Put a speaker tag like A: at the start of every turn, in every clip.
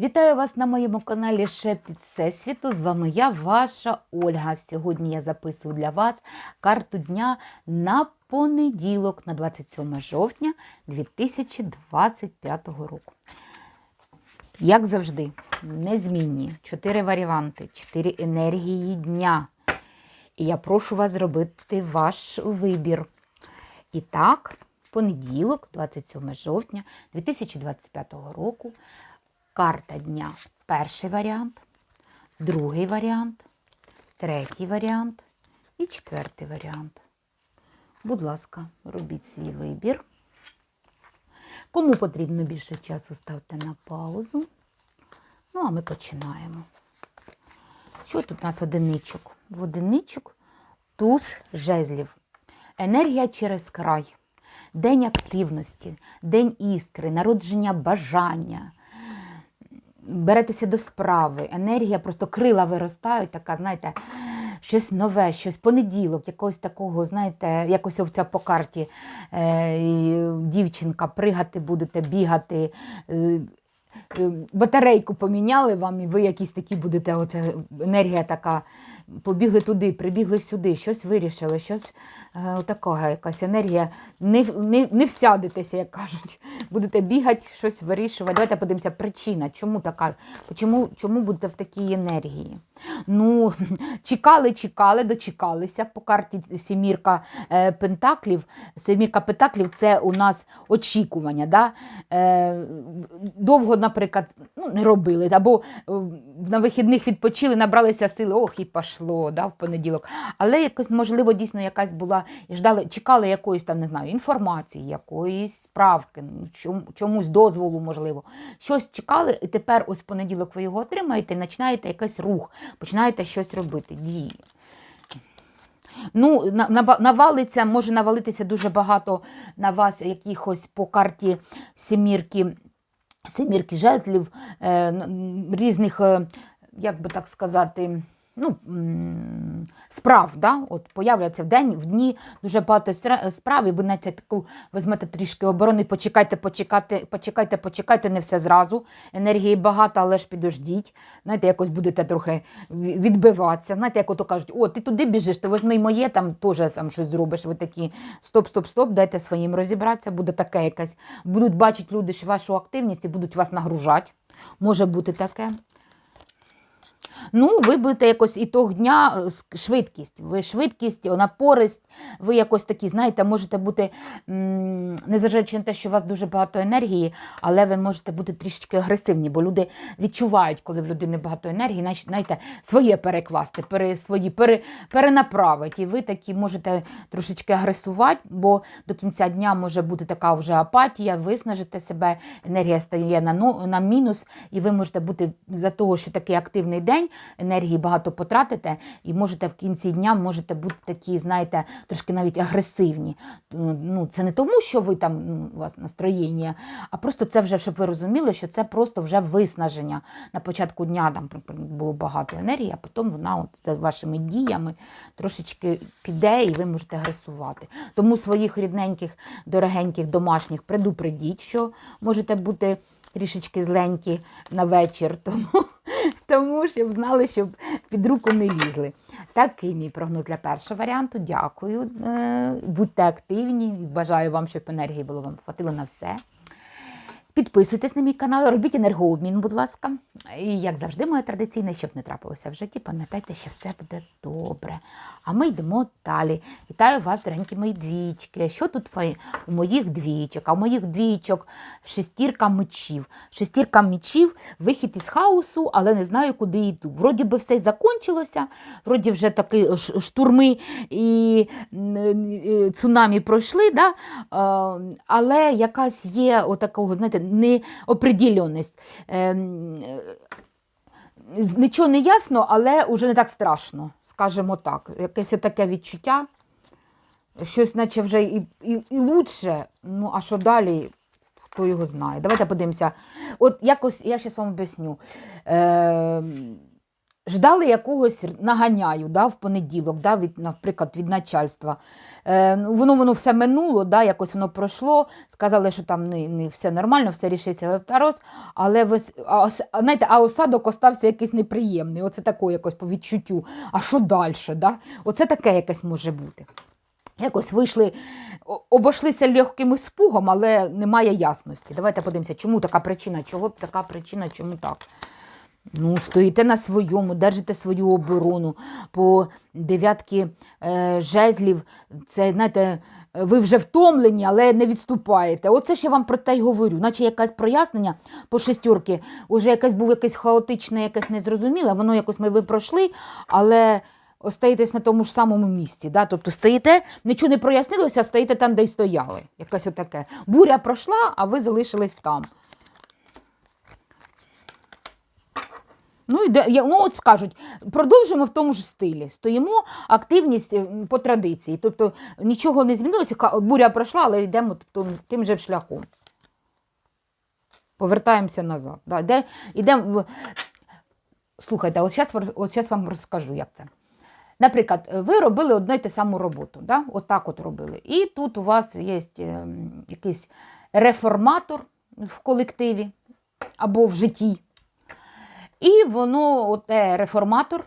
A: Вітаю вас на моєму каналі Шепіт Всесвіту. З вами я, ваша Ольга. Сьогодні я записую для вас карту дня на понеділок, на 27 жовтня 2025 року. Як завжди, незмінні чотири варіанти, чотири енергії дня. І я прошу вас зробити ваш вибір. І так, понеділок, 27 жовтня 2025 року. Карта дня. Перший варіант, другий варіант, третій варіант і четвертий варіант. Будь ласка, робіть свій вибір. Кому потрібно більше часу, ставте на паузу. Ну, а ми починаємо. Що тут у нас одиничок? В одиничок туз жезлів. Енергія через край. День активності, день іскри, народження бажання. Беретеся до справи. Енергія, просто крила виростають, така, знаєте, щось нове, щось понеділок, якогось такого, знаєте, якось оця по карті е, дівчинка, пригати будете, бігати. е, Батарейку поміняли вам, і ви якісь такі будете, оця енергія така, побігли туди, прибігли сюди, щось вирішили, щось е, отакого, якась енергія. Не, не, не всядетеся, як кажуть. Будете бігати, щось вирішувати. Давайте подивимося, причина, чому така, чому, чому будете в такій енергії. Ну, чекали, чекали, дочекалися по карті Сімірка е, Пентаклів. Семірка Пентаклів це у нас очікування. Да? Е, довго, наприклад, ну, не робили, або е, на вихідних відпочили, набралися сили, ох, і пішло да, в понеділок. Але якось, можливо, дійсно якась була, і ждали, чекали якоїсь там, не знаю, інформації, якоїсь справки, ну, чомусь дозволу, можливо. Щось чекали, і тепер ось в понеділок ви його отримаєте і починаєте якийсь рух, починаєте щось робити, дії. Ну, навалиться, може навалитися дуже багато на вас якихось по карті сімірки, сімірки жезлів, е, різних, е, як би так сказати, ну, справ. Да? От появляться в день, в дні дуже багато справ, і ви знаєте, таку візьмете трішки оборони, почекайте, почекайте, почекайте, почекайте, не все зразу. Енергії багато, але ж підождіть. Знаєте, якось будете трохи відбиватися. Знаєте, як ото кажуть, о, ти туди біжиш, ти візьми моє, там теж там щось зробиш. Ви такі стоп, стоп, стоп, дайте своїм розібратися, буде таке якесь. Будуть бачити люди вашу активність і будуть вас нагружати. Може бути таке. Ну, ви будете якось ітог дня е, швидкість. Ви швидкість, напористь, ви якось такі, знаєте, можете бути, незважаючи на те, що у вас дуже багато енергії, але ви можете бути трішечки агресивні, бо люди відчувають, коли в людини багато енергії, значить, знаєте, своє перекласти, пере, свої пере, перенаправити. І ви такі можете трошечки агресувати, бо до кінця дня може бути така вже апатія, виснажите себе, енергія стає на, на мінус, і ви можете бути за того, що такий активний день, енергії багато потратите, і можете в кінці дня можете бути такі, знаєте, трошки навіть агресивні. Ну, це не тому, що ви там ну, у вас настроєння, а просто це вже, щоб ви розуміли, що це просто вже виснаження. На початку дня там було багато енергії, а потім вона от за вашими діями трошечки піде, і ви можете агресувати. Тому своїх рідненьких, дорогеньких, домашніх предупредіть, що можете бути трішечки зленькі на вечір. Тому, тому щоб знали, щоб під руку не лізли. Такий мій прогноз для першого варіанту. Дякую. Е, Будьте активні. Бажаю вам, щоб енергії було вам хватило на все. Підписуйтесь на мій канал, робіть енергообмін, будь ласка. І як завжди, моє традиційне, щоб не трапилося в житті, пам'ятайте, що все буде добре. А ми йдемо далі. Вітаю вас, доренькі мої двічки. Що тут у моїх двічок? А у моїх двічок шестірка мечів. Шестірка мечів, вихід із хаосу, але не знаю, куди йду. Вроді би все й закончилося, вроді вже такі штурми і цунамі пройшли, да? Е, але якась є отакого, знаєте, неопределеність. Ем, Нічого не ясно, але вже не так страшно, скажімо так. Якесь таке відчуття, щось наче вже і, і, і лучше, ну а що далі, хто його знає. Давайте подивимося. От якось, я зараз вам об'ясню. Е, ждали якогось наганяю да, в понеділок, да, від, наприклад, від начальства. Е, ну, воно воно все минуло, да, якось воно пройшло, сказали, що там не, не все нормально, все рішиться второс, але ви, а, знаєте, а осадок остався якийсь неприємний. Оце таке якось по відчуттю. А що далі? Да? Оце таке якесь може бути. Якось вийшли, о- обійшлися легким спугом, але немає ясності. Давайте подивимося, чому така причина, чого така причина, чому так. Ну, стоїте на своєму, держите свою оборону по дев'ятки е, жезлів. Це, знаєте, ви вже втомлені, але не відступаєте. Оце я вам про те й говорю, наче якесь прояснення по шестерки, уже якесь був якесь хаотичне, якесь незрозуміле, воно якось ми ви пройшли, але остаєтесь на тому ж самому місці. Да? Тобто стоїте, нічого не прояснилося, стоїте там, де й стояли. Якесь отаке. Буря пройшла, а ви залишились там. Ну, я- ну, от скажуть, продовжуємо в тому ж стилі. Стоїмо, активність е, по традиції. Тобто нічого не змінилося, буря пройшла, але йдемо тобто, тим же шляхом. Повертаємося назад. Да, йде, йдемо. Слухайте, от зараз от щас вам розкажу, як це. Наприклад, ви робили одну й ту саму роботу, да? от от робили. І тут у вас є ем, якийсь реформатор в колективі або в житті. І воно, оте реформатор.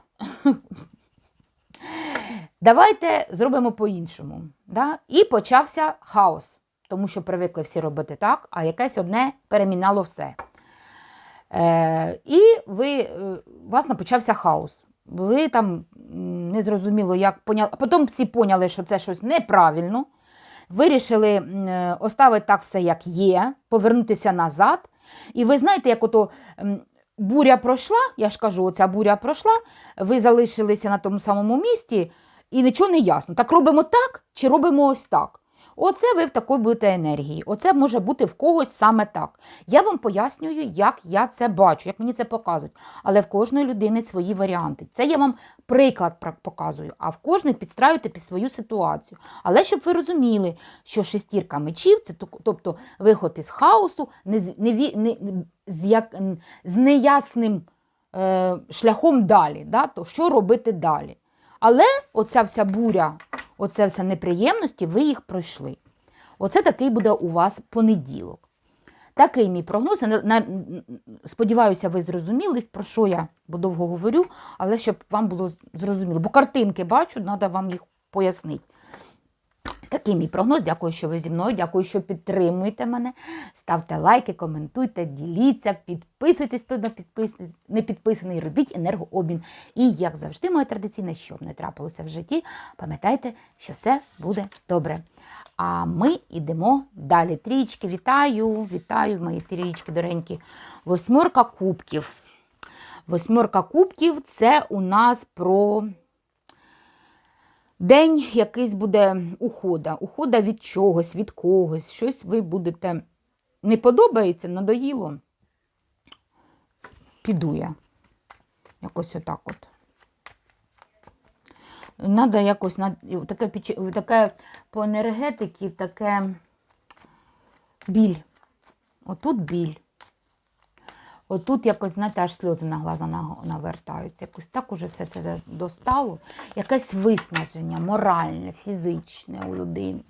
A: Давайте зробимо по-іншому. Да? І почався хаос, тому що привикли всі робити так, а якесь одне перемінало все. Е, і ви, е, у вас почався хаос. Ви там не зрозуміло, як поняли. А потім всі поняли, що це щось неправильно. Вирішили е, оставити так все, як є, повернутися назад. І ви знаєте, як ото буря пройшла, я ж кажу, оця буря пройшла, ви залишилися на тому самому місці, і нічого не ясно. Так робимо так чи робимо ось так? Оце ви в такій будете енергії. Оце може бути в когось саме так. Я вам пояснюю, як я це бачу, як мені це показують. Але в кожної людини свої варіанти. Це я вам приклад показую, а в кожний підстраюєте під свою ситуацію. Але щоб ви розуміли, що шестірка мечів це тобто виход із хаосу, не, не, не, з, як, з неясним е, шляхом далі. Да? То що робити далі? Але оця вся буря, оце вся неприємності, ви їх пройшли. Оце такий буде у вас понеділок. Такий мій прогноз. Сподіваюся, ви зрозуміли, про що я довго говорю, але щоб вам було зрозуміло. Бо картинки бачу, треба вам їх пояснити. Такий мій прогноз. Дякую, що ви зі мною. Дякую, що підтримуєте мене. Ставте лайки, коментуйте, діліться, підписуйтесь, хто не підписаний, робіть енергообмін. І, як завжди, моє традиційне, щоб не трапилося в житті, пам'ятайте, що все буде добре. А ми йдемо далі. Трічки, вітаю, вітаю, мої трічки доренькі. Восьмерка кубків. Восьмерка кубків це у нас про. День якийсь буде ухода, ухода від чогось, від когось, щось ви будете не подобається, надоїло. Піду я. Якось отак от. Надо якось таке, таке по енергетиці, таке біль. Отут біль. Отут якось, знаєте, аж сльози на глаза навертаються. Якось так уже все це достало. Якесь виснаження, моральне, фізичне у людини.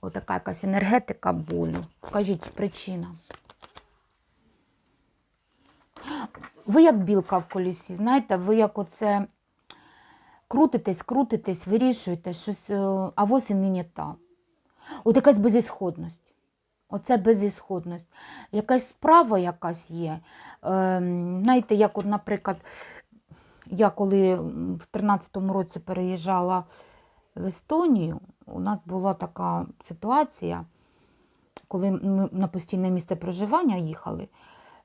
A: Отака якась енергетика болю. Кажіть, причина. Ви як білка в колісі, знаєте, ви як оце крутитесь, крутитесь, вирішуєте щось, е, а восі нині так. От якась безісходність. Оце безісходність. Якась справа якась є. Ем, знаєте, як, от, наприклад, я коли в 13-му році переїжджала в Естонію, у нас була така ситуація, коли ми на постійне місце проживання їхали,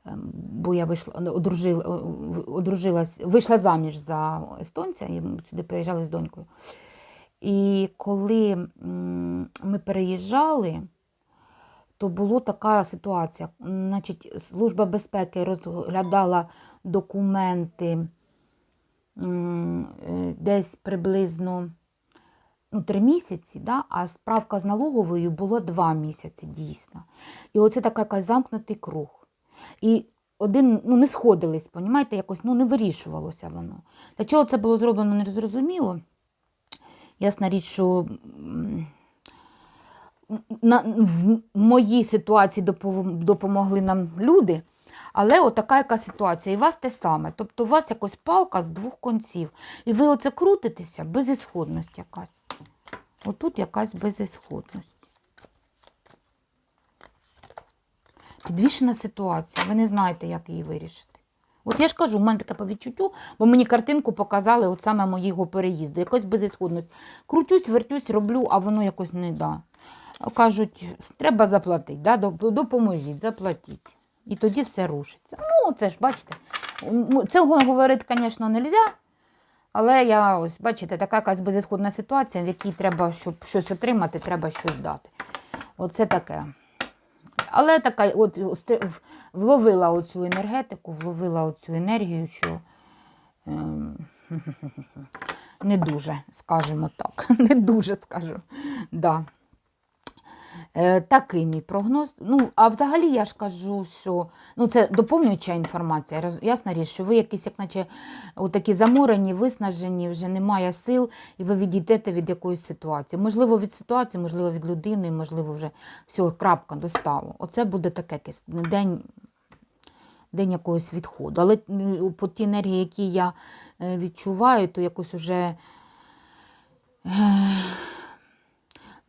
A: ем, бо я вийшла, одружила, одружилась, вийшла заміж за естонця, і ми сюди приїжджали з донькою. І коли ми переїжджали, то була така ситуація. Значить, Служба безпеки розглядала документи е, десь приблизно ну, три місяці, да? а справка з налоговою було два місяці дійсно. І оце така якась замкнутий круг. І один ну, не сходились, понімаєте, якось ну, не вирішувалося воно. Для чого це було зроблено, не зрозуміло. Ясна річ, що на, в моїй ситуації допомогли нам люди, але отака яка ситуація. І у вас те саме. Тобто у вас якось палка з двох конців. І ви оце крутитеся, безісходність якась. Отут якась безісходність. Підвішена ситуація, ви не знаєте, як її вирішити. От я ж кажу, в мене таке по відчуттю, бо мені картинку показали от саме моєго переїзду, якось безісходність. Крутюсь, вертюсь, роблю, а воно якось не да. Кажуть, треба заплатити, да? допоможіть, заплатіть. І тоді все рушиться. Ну, це ж, бачите, цього говорити, звісно, не можна, але я ось, бачите, така якась безісходна ситуація, в якій треба, щоб щось отримати, треба щось дати. Оце таке. Але така, от вловила оцю енергетику, вловила оцю енергію, що ем, не дуже, скажімо так. Не дуже скажу. Да. Е, такий мій прогноз. Ну, а взагалі я ж кажу, що ну, це доповнююча інформація. Ясна річ, що ви якісь, як наче, такі заморені, виснажені, вже немає сил, і ви відійдете від якоїсь ситуації. Можливо, від ситуації, можливо, від людини, можливо, вже все, крапка достало. Оце буде таке день. День якогось відходу. Але по ті енергії, які я е, відчуваю, то якось уже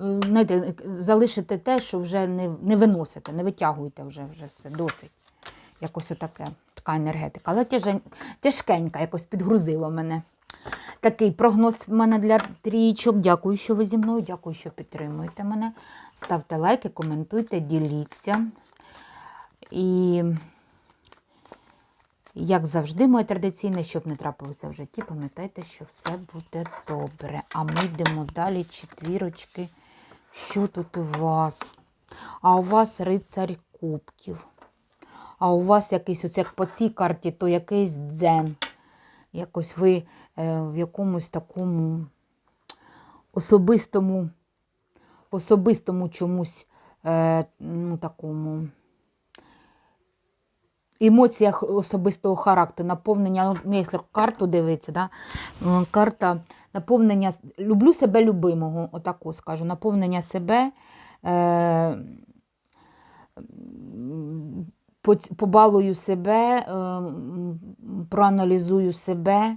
A: знаєте, залишите те, що вже не, не виносите, не витягуєте вже, вже все досить. Якось отаке, така енергетика. Але тяжкенька, якось підгрузило мене. Такий прогноз в мене для трійчок. Дякую, що ви зі мною, дякую, що підтримуєте мене. Ставте лайки, коментуйте, діліться. І, як завжди, моє традиційне, щоб не трапилося в житті, пам'ятайте, що все буде добре. А ми йдемо далі, четвірочки. Що тут у вас? А у вас рицарь кубків. А у вас якийсь, ось як по цій карті, то якийсь дзен. Якось ви е, в якомусь такому особистому, особистому чомусь е, ну, такому емоціях особистого характеру, наповнення, ну, якщо карту дивитися, да? карта наповнення, люблю себе любимого, отаку скажу, наповнення себе, е, побалую себе, е, проаналізую себе,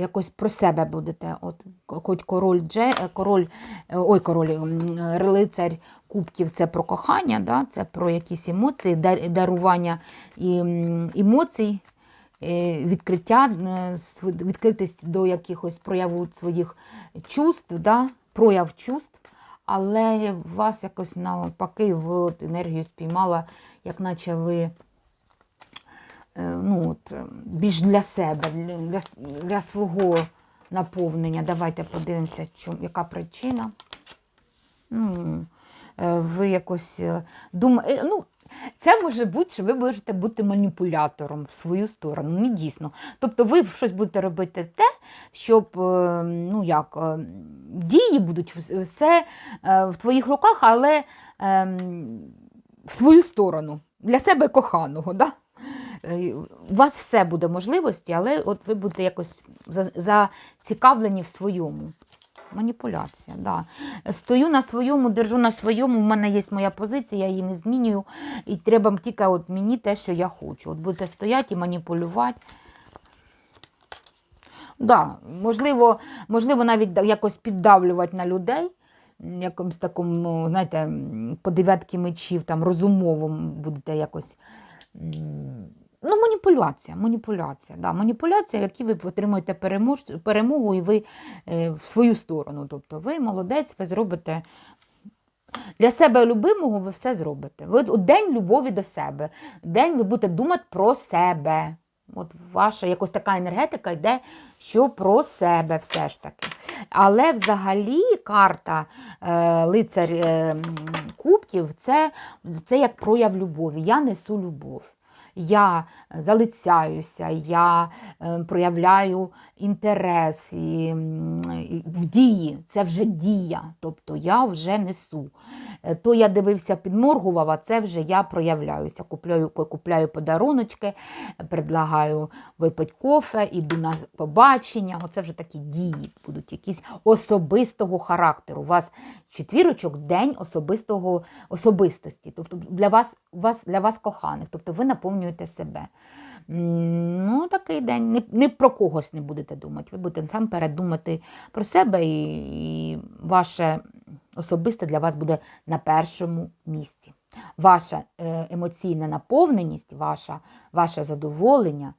A: якось про себе будете. От, хоч король, дже, е, король, е, ой, король, е, лицар кубків це про кохання, да? це про якісь емоції, дарування емоцій, відкриття, відкритість до якихось прояву своїх чувств, да? прояв чувств. Але вас якось навпаки от енергію спіймала, як наче ви ну, от, е, більш для себе, для, для, свого наповнення. Давайте подивимося, чому, яка причина. Ну, е, ви якось думаєте, ну, це може бути, що ви можете бути маніпулятором в свою сторону. Не дійсно. Тобто ви щось будете робити те, щоб е, ну, як, е, дії будуть все е, в твоїх руках, але ем, в свою сторону, для себе коханого. Да? Е, У вас все буде можливості, але от ви будете якось зацікавлені в своєму. Маніпуляція, да. Стою на своєму, держу на своєму, в мене є моя позиція, я її не змінюю. І треба тільки от мені те, що я хочу. От будете стояти і маніпулювати. Да, можливо, можливо, навіть якось піддавлювати на людей, якомусь такому, ну, знаєте, по дев'ятки мечів, там розумовому будете якось. Ну, маніпуляція, маніпуляція. Да, маніпуляція, в якій ви отримуєте перемогу і ви е, в свою сторону. Тобто ви молодець, ви зробите для себе любимого, ви все зробите. Ви от день любові до себе. День ви будете думати про себе. От ваша якось така енергетика йде, що про себе все ж таки. Але взагалі карта е, лицар е, кубків це, це як прояв любові. Я несу любов. Я залицяюся, я е, проявляю інтерес і в дії. Це вже дія, тобто я вже несу. Е, То я дивився, підморгував, а це вже я проявляюся. Купляю, купляю подаруночки, предлагаю випити кофе, іду на побачення. Оце вже такі дії будуть, якісь особистого характеру. У вас четвірочок день особистого особистості. Тобто для вас, вас, для вас коханих, тобто ви наповнюєте себе. Ну, такий день. Не, не про когось не будете думати. Ви будете насамперед думати про себе, і, і ваше особисте для вас буде на першому місці. Ваша е, емоційна наповненість, ваша, ваше задоволення,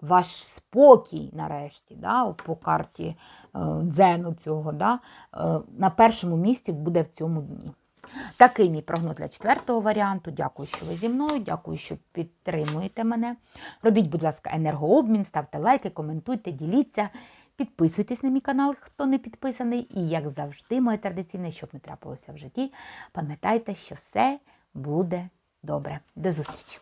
A: ваш спокій, нарешті, да, по карті е, дзену цього, да, е, на першому місці буде в цьому дні. Такий мій прогноз для четвертого варіанту. Дякую, що ви зі мною. Дякую, що підтримуєте мене. Робіть, будь ласка, енергообмін, ставте лайки, коментуйте, діліться. Підписуйтесь на мій канал, хто не підписаний. І, як завжди, моє традиційне, щоб не трапилося в житті, пам'ятайте, що все буде добре. До зустрічі!